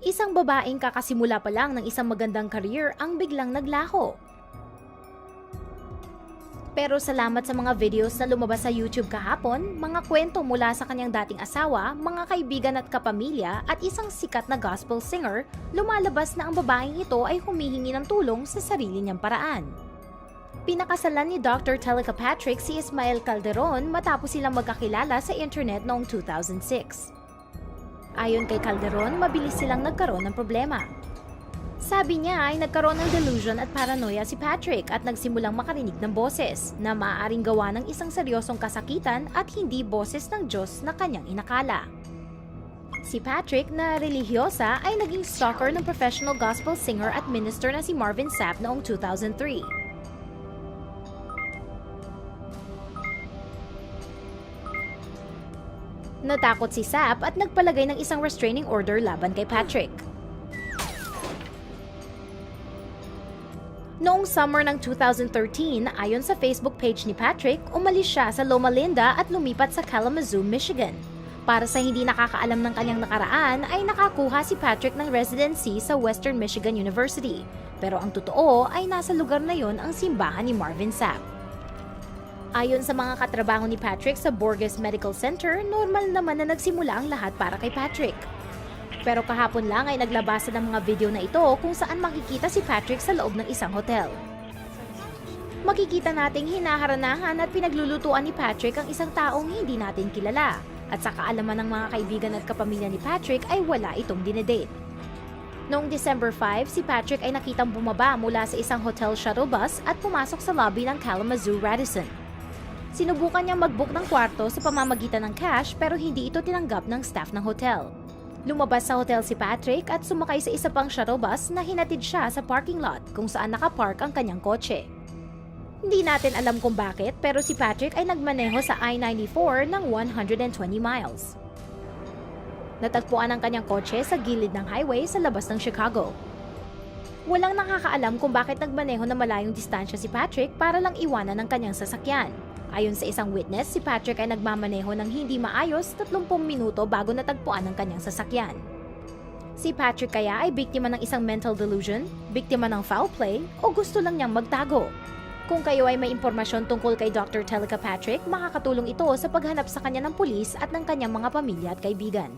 Isang babaeng kakasimula pa lang ng isang magandang career ang biglang naglaho. Pero salamat sa mga videos na lumabas sa YouTube kahapon, mga kwento mula sa kanyang dating asawa, mga kaibigan at kapamilya at isang sikat na gospel singer, lumalabas na ang babaeng ito ay humihingi ng tulong sa sarili niyang paraan. Pinakasalan ni Dr. Telica Patrick si Ismael Calderon matapos silang magkakilala sa internet noong 2006. Ayon kay Calderon, mabilis silang nagkaroon ng problema. Sabi niya ay nagkaroon ng delusion at paranoia si Patrick at nagsimulang makarinig ng boses na maaaring gawa ng isang seryosong kasakitan at hindi boses ng Diyos na kanyang inakala. Si Patrick na relihiyosa ay naging stalker ng professional gospel singer at minister na si Marvin Sapp noong 2003. Natakot si Sapp at nagpalagay ng isang restraining order laban kay Patrick. Noong summer ng 2013, ayon sa Facebook page ni Patrick, umalis siya sa Loma Linda at lumipat sa Kalamazoo, Michigan. Para sa hindi nakakaalam ng kanyang nakaraan, ay nakakuha si Patrick ng residency sa Western Michigan University. Pero ang totoo ay nasa lugar na yon ang simbahan ni Marvin Sapp. Ayon sa mga katrabaho ni Patrick sa Borges Medical Center, normal naman na nagsimula ang lahat para kay Patrick. Pero kahapon lang ay naglabasan ng mga video na ito kung saan makikita si Patrick sa loob ng isang hotel. Makikita nating hinaharanahan at pinaglulutuan ni Patrick ang isang taong hindi natin kilala. At sa kaalaman ng mga kaibigan at kapamilya ni Patrick ay wala itong dinedate. Noong December 5, si Patrick ay nakitang bumaba mula sa isang hotel shuttle bus at pumasok sa lobby ng Kalamazoo Radisson. Sinubukan niyang mag-book ng kwarto sa pamamagitan ng cash pero hindi ito tinanggap ng staff ng hotel. Lumabas sa hotel si Patrick at sumakay sa isa pang shuttle bus na hinatid siya sa parking lot kung saan nakapark ang kanyang kotse. Hindi natin alam kung bakit pero si Patrick ay nagmaneho sa I-94 ng 120 miles. Natagpuan ang kanyang kotse sa gilid ng highway sa labas ng Chicago. Walang nakakaalam kung bakit nagmaneho na malayong distansya si Patrick para lang iwanan ng kanyang sasakyan. Ayon sa isang witness, si Patrick ay nagmamaneho ng hindi maayos 30 minuto bago natagpuan ang kanyang sasakyan. Si Patrick kaya ay biktima ng isang mental delusion, biktima ng foul play, o gusto lang niyang magtago. Kung kayo ay may impormasyon tungkol kay Dr. Telica Patrick, makakatulong ito sa paghanap sa kanya ng pulis at ng kanyang mga pamilya at kaibigan.